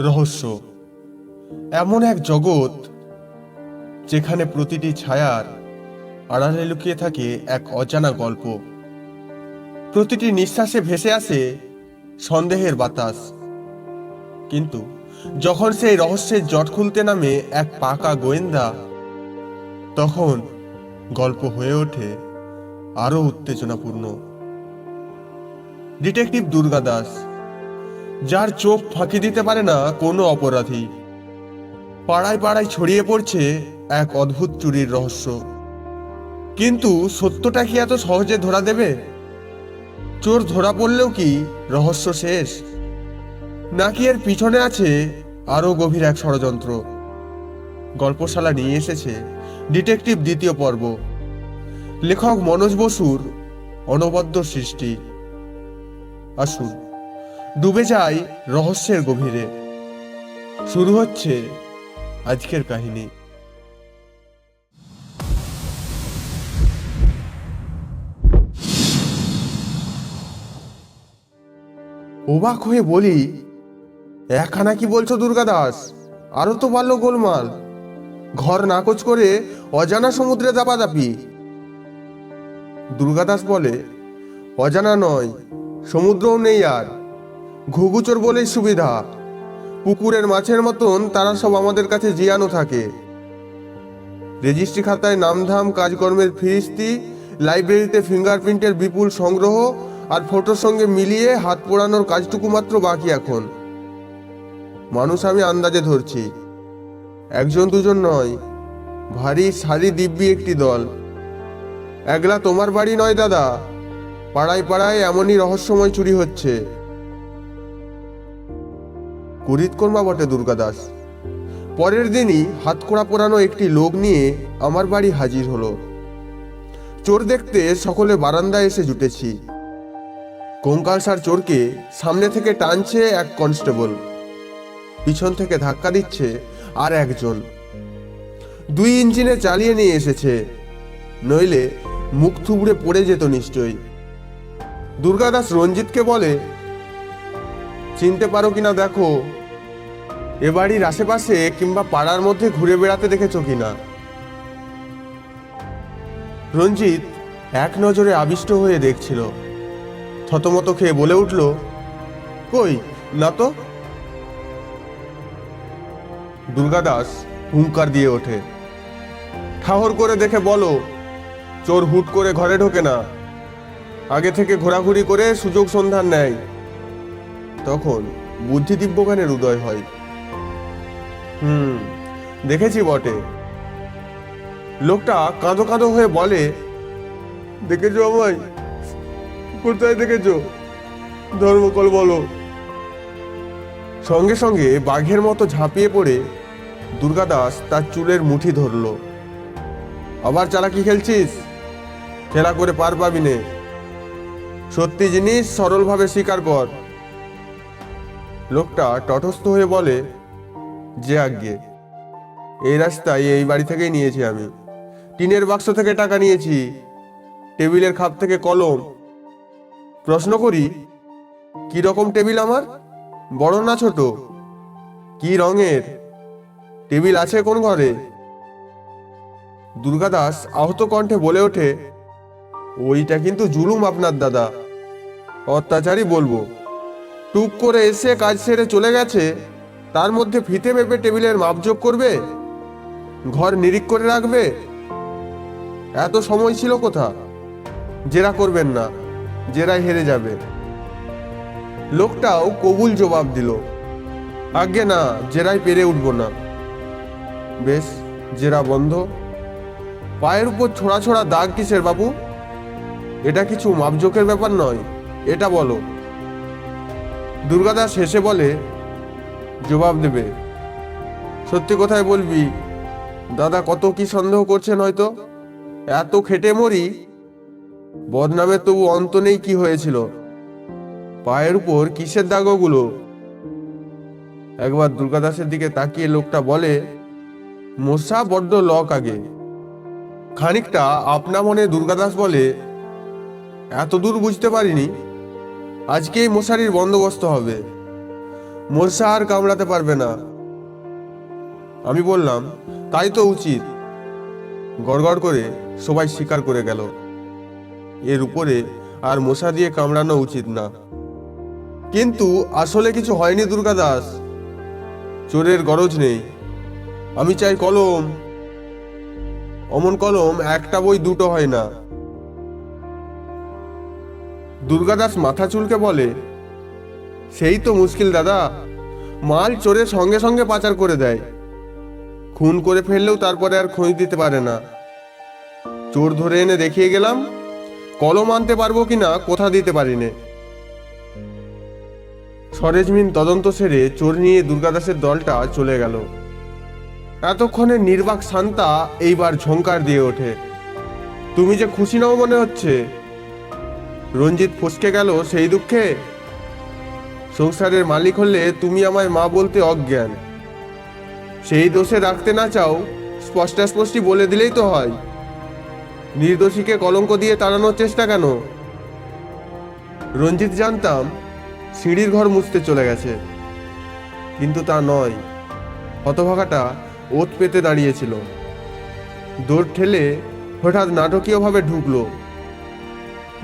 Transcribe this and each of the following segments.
রহস্য। এমন এক জগৎ যেখানে প্রতিটি ছায়ার আড়ালে লুকিয়ে থাকে এক অজানা গল্প। প্রতিটি নিঃশ্বাসে ভেসে আসে সন্দেহের বাতাস। কিন্তু যখন সেই রহস্যের জট খুলতে নামে এক পাকা গোয়েন্দা, তখন গল্প হয়ে ওঠে আরও উত্তেজনাপূর্ণ। ডিটেকটিভ দুর্গা দাস যার চোখ ফাঁকি দিতে পারে না কোনো অপরাধী। পাড়ায় পাড়ায় ছড়িয়ে পড়ছে এক অদ্ভুত চুরির রহস্য। কিন্তু সত্যটা কি এত সহজে ধরা দেবে? চোর ধরা পড়লেও কি রহস্য শেষ? নাকি এর পিছনে আছে আরও গভীর এক ষড়যন্ত্র? গল্পশালা নিয়ে এসেছে ডিটেকটিভ দ্বিতীয় পর্ব। লেখক মনোজ বসুর অনবদ্য সৃষ্টি। আসুন। ডুবে যায় রহস্যের গভীরে। শুরু হচ্ছে আজকের কাহিনী। অবাক হয়ে বলি একখানা কি বলছো দুর্গা দাস আরও তো পারল গোলমাল। ঘর নাকচ করে অজানা সমুদ্রে দাপাদাপি। দুর্গাদাস বলে, অজানা নয়, সমুদ্রও নেই আর। ঘুঘুচোর বলেই সুবিধা। পুকুরের মাছের মতন তারা সব আমাদের কাছে জিয়ানো থাকে। রেজিস্ট্রি খাতায় নামধাম কাজকর্মের ফিরিস্তি, লাইব্রেরিতে ফিঙ্গারপ্রিন্টের বিপুল সংগ্রহ আর ফটোর সঙ্গে মিলিয়ে হাত পোড়ানোর কাজটুকু মাত্র বাকি এখন। মানুষ আমি আন্দাজে ধরছি। একজন দুজন নয়, ভারী সারি দিব্যি একটি দল। একলা তোমার বাড়ি নয় দাদা, পাড়ায় পাড়ায় এমনই রহস্যময় চুরি হচ্ছে। করিতকর্মা বটে দুর্গাদাস। পরের দিনই হাতকোড়া পোড়ানো একটি লোক নিয়ে আমার বাড়ি হাজির হলো। চোর দেখতে সকলে বারান্দায় এসে জুটেছি। কঙ্কালসার চোরকে সামনে থেকে টানছে এক কনস্টেবল। পিছন থেকে ধাক্কা দিচ্ছে আর একজন। দুই ইঞ্জিনে চালিয়ে নিয়ে এসেছে। নইলে মুখ থুবড়ে পড়ে যেত নিশ্চয়ই। দুর্গাদাস রঞ্জিতকে বলে, চিনতে পারো কিনা দেখো এ বাড়ির আশেপাশে কিংবা পাড়ার মধ্যে ঘুরে বেড়াতে দেখেছ কিনা? রঞ্জিত এক নজরে আবিষ্ট হয়ে দেখছিল। থতমত খেয়ে বলে উঠল, কই, না তো? দুর্গাদাস হুঙ্কার দিয়ে ওঠে। ঠাহর করে দেখে বলো, চোর হুট করে ঘরে ঢোকে না। আগে থেকে ঘোরাঘুরি করে সুযোগ সন্ধান নেয়। তখন বুদ্ধি দিব্যজ্ঞানের উদয় হয়। হুম, দেখেছি বটে। লোকটা কাঁদো কাঁদো হয়ে বলে, দেখেছ আমায়? কোথায় দেখেছ? ধর্মকল বলো। সঙ্গে সঙ্গে বাঘের মতো ঝাঁপিয়ে পড়ে দুর্গাদাস তার চুলের মুঠি ধরল। আবার চালাকি খেলছিস? খেলা করে পার পাবি নে। সত্যি জিনিস সরলভাবে স্বীকার কর। লোকটা তটস্থ হয়ে বলে যে আজ্ঞে। এই রাস্তায় এই বাড়ি থেকেই নিয়েছি আমি। টিনের বাক্স থেকে টাকা নিয়েছি, টেবিলের খাপ থেকে কলম। প্রশ্ন করি, কি রকম টেবিল আমার? বড় না ছোট? কি রঙের? টেবিল আছে কোন ঘরে? দুর্গাদাস আহত কণ্ঠে বলে ওঠে, ওইটা কিন্তু জুলুম আপনার দাদা। অত্যাচারই বলব। টুক করে এসে কাজ সেরে চলে গেছে তার মধ্যে ফিতে মেপে টেবিলের মাপযোগ করবে? ঘর নিরিখ করে রাখবে? এত সময় ছিল কোথা? জেরা করবেন না জেরাই হেরে যাবে। লোকটাও কবুল জবাব দিল। আজ্ঞে না জেরাই পেরে উঠব না। বেশ, জেরা বন্ধ। পায়ের উপর ছোড়া ছোড়া দাগ কিসের বাবু এটা কিছু মাপজোকের ব্যাপার নয়, এটা বলো। দুর্গাদাস হেসে বলে জবাব দেবে। সত্যি কথাই বলবি, দাদা কত কি সন্দেহ করছেন হয়তো? এত খেটে মরি? বদনামের তবু অন্ত নেই কি হয়েছিল? পায়ের উপর কিসের দাগ ওগুলো একবার দুর্গাদাসের দিকে তাকিয়ে লোকটা বলে, মশা বড্ড লক আগে। খানিকটা আপনা মনে দুর্গাদাস বলে এত দূর বুঝতে পারিনি। আজকেই মশারির বন্দোবস্ত হবে। মশা আর কামড়াতে পারবে না। আমি বললাম, তাই তো উচিত। গড়গড় করে সবাই স্বীকার করে গেল। এর উপরে আর মশা দিয়ে কামড়ানো উচিত না। কিন্তু আসলে কিছু হয়নি দুর্গা দাস চোরের গরজ নেই। আমি চাই কলম। অমন কলম একটা বই দুটো হয় না। দুর্গাদাস মাথা চুলকে বলে সেই তো মুশকিল, দাদা। মাল চোরের সঙ্গে সঙ্গে পাচার করে দেয়। খুন করে ফেললেও তারপরে আর খোঁজ দিতে পারে না। চোর ধরে এনে দেখিয়ে গেলাম, কলম আনতে পারব কিনা কোথা দিতে পারিনে। সরেজমিন তদন্ত সেরে চোর নিয়ে দুর্গাদাসের দলটা চলে গেল। এতক্ষণে নির্বাক শান্তা এইবার ঝঙ্কার দিয়ে ওঠে। তুমি যে খুশি নাও মনে হচ্ছে। রঞ্জিত ফসকে গেল সেই দুঃখে। সংসারের মালিক হলে তুমি আমায় মা বলতে অজ্ঞান। সেই দোষে রাখতে না চাও, স্পষ্টাস্পষ্টি বলে দিলেই তো হয়। নির্দোষীকে কলঙ্ক দিয়ে তাড়ানোর চেষ্টা কেন? রঞ্জিত জানতাম, সিঁড়ির ঘর মুছতে চলে গেছে। কিন্তু তা নয়, হতভাগাটা ওত পেতে দাঁড়িয়েছিল। দৌড় ঠেলে হঠাৎ নাটকীয়ভাবে ঢুকলো।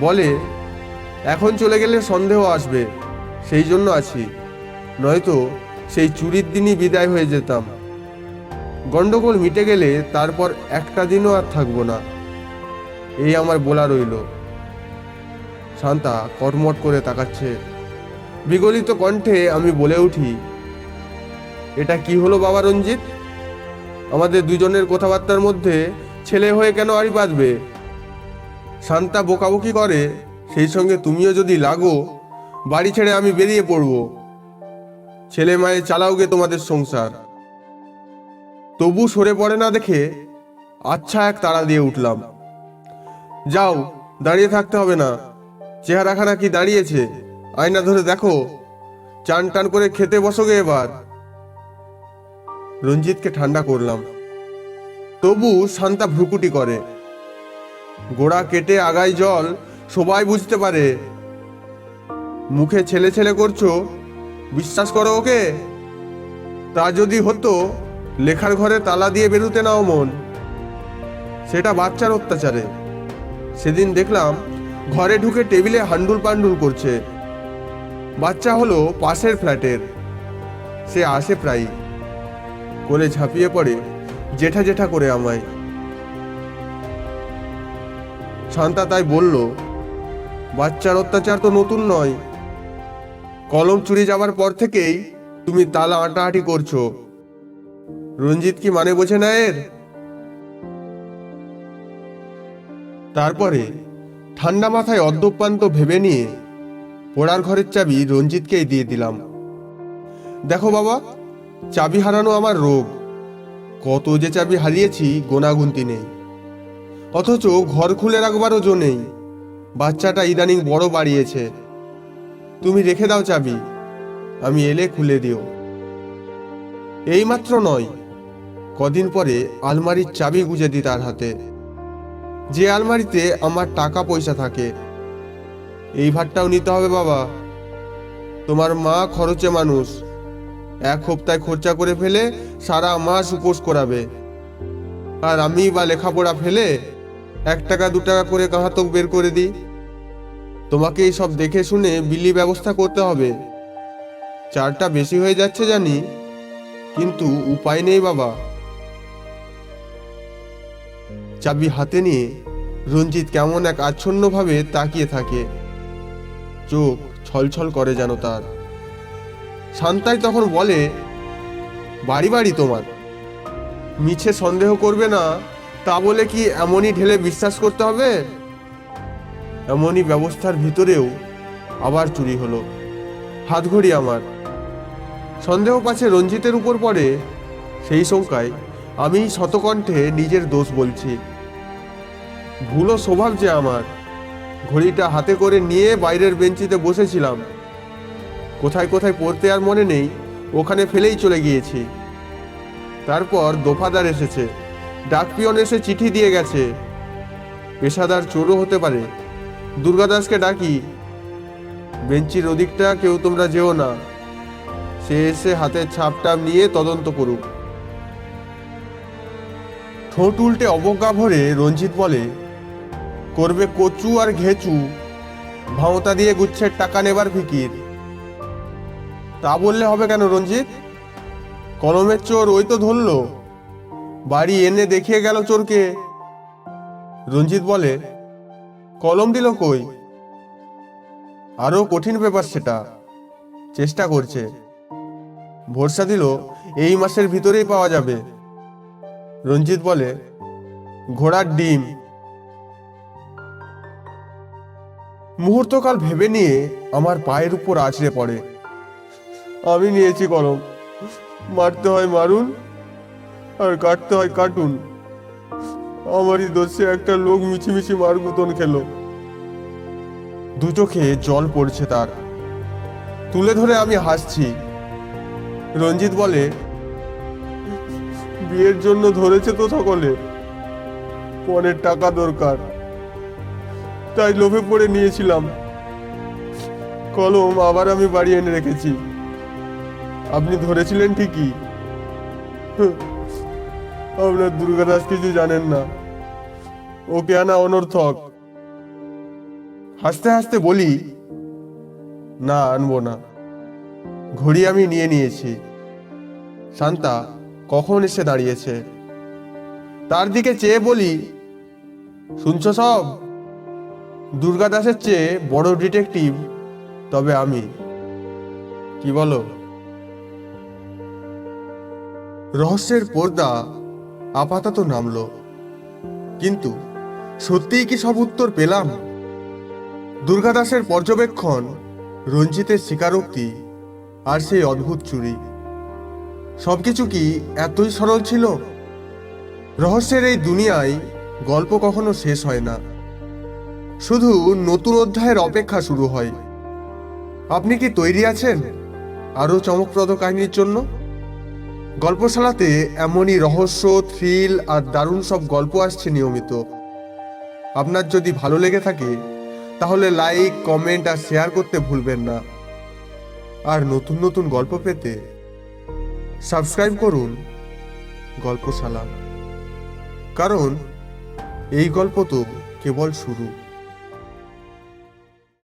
বলে, এখন চলে গেলে সন্দেহ আসবে। সেই জন্য আছি। নয়তো সেই চুরির দিনই বিদায় হয়ে যেতাম। গন্ডগোল মিটে গেলে তারপর একটা দিনও আর থাকব না। এই আমার বলা রইল। শান্তা কটমট করে তাকাচ্ছে। বিগলিত কণ্ঠে আমি বলে উঠি, এটা কি হলো বাবা রঞ্জিত? আমাদের দুজনের কথাবার্তার মধ্যে ছেলে হয়ে কেন আড়ি বাঁধবে? শান্তা বোকাবকি করে, সেই সঙ্গে তুমিও যদি লাগো বাড়ি ছেড়ে আমি বেরিয়ে পড়ব। ছেলে মায়ে চালাওগে তোমাদের সংসার। তবু সরে পড়ে না দেখে আচ্ছা এক তাড়া দিয়ে উঠলাম। যাও, দাঁড়িয়ে থাকতে হবে না। চেহারাখানা কি দাঁড়িয়েছে? আয়না ধরে দেখো। চান টান করে খেতে বসোগে এবার। রঞ্জিতকে ঠান্ডা করলাম। তবু শান্তা ভ্রুকুটি করে। গোড়া কেটে আগায় জল সবাই বুঝতে পারে। মুখে ছেলে ছেলে করছ? বিশ্বাস করো ওকে? তা যদি হতো, লেখার ঘরে তালা দিয়ে বেরোতে নাও মন। সেটা বাচ্চার অত্যাচারে। সেদিন দেখলাম, ঘরে ঢুকে টেবিলে হান্ডুল পান্ডুল করছে। বাচ্চা হলো পাশের ফ্ল্যাটের। সে আসে প্রায় কোলে ঝাঁপিয়ে পড়ে, জেঠা জেঠা করে আমায়। শান্তা তাই বলল, বাচ্চার অত্যাচার তো নতুন নয়। কলম চুরি যাবার পর থেকেই তুমি তালা আটাআটি করছ। রঞ্জিত কি মানে বোঝে না এর? তারপরে ঠান্ডা মাথায় অদ্যপান্ত ভেবে নিয়ে পোড়ার ঘরের চাবি রঞ্জিতকেই দিয়ে দিলাম। দেখো বাবা, চাবি হারানো আমার রোগ। কত যে চাবি হারিয়েছি গোনাগুনতি নেই। অথচ ঘর খুলে রাখবারও জো নেই। বাচ্চাটা ইদানিং বড় বাড়িয়েছে। তুমি রেখে দাও চাবি। আমি এলে খুলে দিও। এইমাত্র নয়, কদিন পরে আলমারির চাবি গুজে দিই তার হাতে। যে আলমারিতে আমার টাকা পয়সা থাকে, এই ভাতটাও নিতে হবে বাবা। তোমার মা খরচে মানুষ। এক হপ্তায় খরচা করে ফেলে সারা মাস উপোস করাবে। আর আমি বা লেখাপড়া ফেলে এক টাকা, দু টাকা করে কাহাতক বের করে দিই। তোমাকে এই সব দেখে শুনে বিলি ব্যবস্থা করতে হবে। চারটা বেশি হয়ে যাচ্ছে জানি, কিন্তু উপায় নেই বাবা। চাবি হাতে নিয়ে রঞ্জিত কেমন এক আচ্ছন্নভাবে তাকিয়ে থাকে। চোখ ছলছল করে যেন তার। শান্তাই তখন বলে, বাড়ি বাড়ি তোমার। মিছে সন্দেহ করবে না, তা বলে কি এমনই ঢেলে বিশ্বাস করতে হবে? এমনই ব্যবস্থার ভিতরেও আবার চুরি হলো। হাতঘড়ি আমার। সন্দেহ পাচ্ছে রঞ্জিতের উপর পড়ে। সেই শঙ্কায় আমি শতকণ্ঠে নিজের দোষ বলছি। ভুলো স্বভাব যে আমার। ঘড়িটা হাতে করে নিয়ে বাইরের বেঞ্চিতে বসেছিলাম। কোথায় কোথায় পড়তে আর মনে নেই, ওখানে ফেলেই চলে গিয়েছি। তারপর দফাদার এসেছে। ডাকপিয়ন এসে চিঠি দিয়ে গেছে। পেশাদার চোরও হতে পারে। দুর্গাদাসকে ডাকি, বেঞ্চির ওদিকটা কেউ তোমরা যেও না। সে এসে হাতের ছাপটাপ নিয়ে তদন্ত করুক। ঠোঁট উল্টে অবজ্ঞা ভরে রঞ্জিত বলে, করবে কচু আর ঘেচু, ভাওতা দিয়ে গুচ্ছের টাকা নেবার ফিকির। তা বললে হবে কেন রঞ্জিত? কলমের চোর ওই তো ধরলো, বাড়ি এনে দেখিয়ে গেল চোরকে। রঞ্জিত বলে কলম দিল কই? আরও কঠিন ব্যাপার সেটা। চেষ্টা করছে। ভরসা দিল, এই মাসের ভিতরেই পাওয়া যাবে। রঞ্জিত বলে, ঘোড়ার ডিম। মুহূর্তকাল ভেবে নিয়ে আমার পায়ের উপর আছড়ে পড়ে। আমি নিয়েছি কলম। মারতে হয় মারুন, আর কাটতে হয় কাটুন আমারই দোষে একটা লোক মিছিমিছি মার গুতন খেলো। দু চোখে জল পড়ছে তার। তুলে ধরে আমি হাসছি। রঞ্জিত বলে, বিয়ের জন্য ধরেছে তো সকলে। পনেরো টাকা দরকার। তাই লোভে পড়ে নিয়েছিলাম। কলম আবার আমি বাড়ি এনে রেখেছি। আপনি ধরেছিলেন ঠিকই। আপনার দুর্গাদাস কিছু জানেন না। ওকে আনা অনর্থক। হাসতে হাসতে বলি, না, আনব না। ঘড়ি আমি নিয়ে নিয়েছি। শান্তা, কখন এসে দাঁড়িয়েছে? তার দিকে চেয়ে বলি, শুনছ সব? দুর্গা দাসের চেয়ে বড় ডিটেকটিভ তবে আমি। কি বলো? রহস্যের পর্দা আপাতত নামল। কিন্তু সত্যিই কি সব উত্তর পেলাম? দুর্গাদাসের পর্যবেক্ষণ, রঞ্জিতের স্বীকারোক্তি আর সেই অদ্ভুত চুরি। সবকিছু কি এতই সরল ছিল? রহস্যের এই দুনিয়ায় গল্প কখনো শেষ হয় না। শুধু নতুন অধ্যায়ের অপেক্ষা শুরু হয়। আপনি কি তৈরি আছেন আরও চমকপ্রদ কাহিনীর জন্য? গল্পশালাতে এমনই রহস্য থ্রিল আর দারুণ সব গল্প আসছে নিয়মিত। আপনার যদি ভালো লেগে থাকে, তাহলে লাইক কমেন্ট আর শেয়ার করতে ভুলবেন না। আর নতুন নতুন গল্প পেতে সাবস্ক্রাইব করুন গল্পশালা। কারণ এই গল্প তো কেবল শুরু।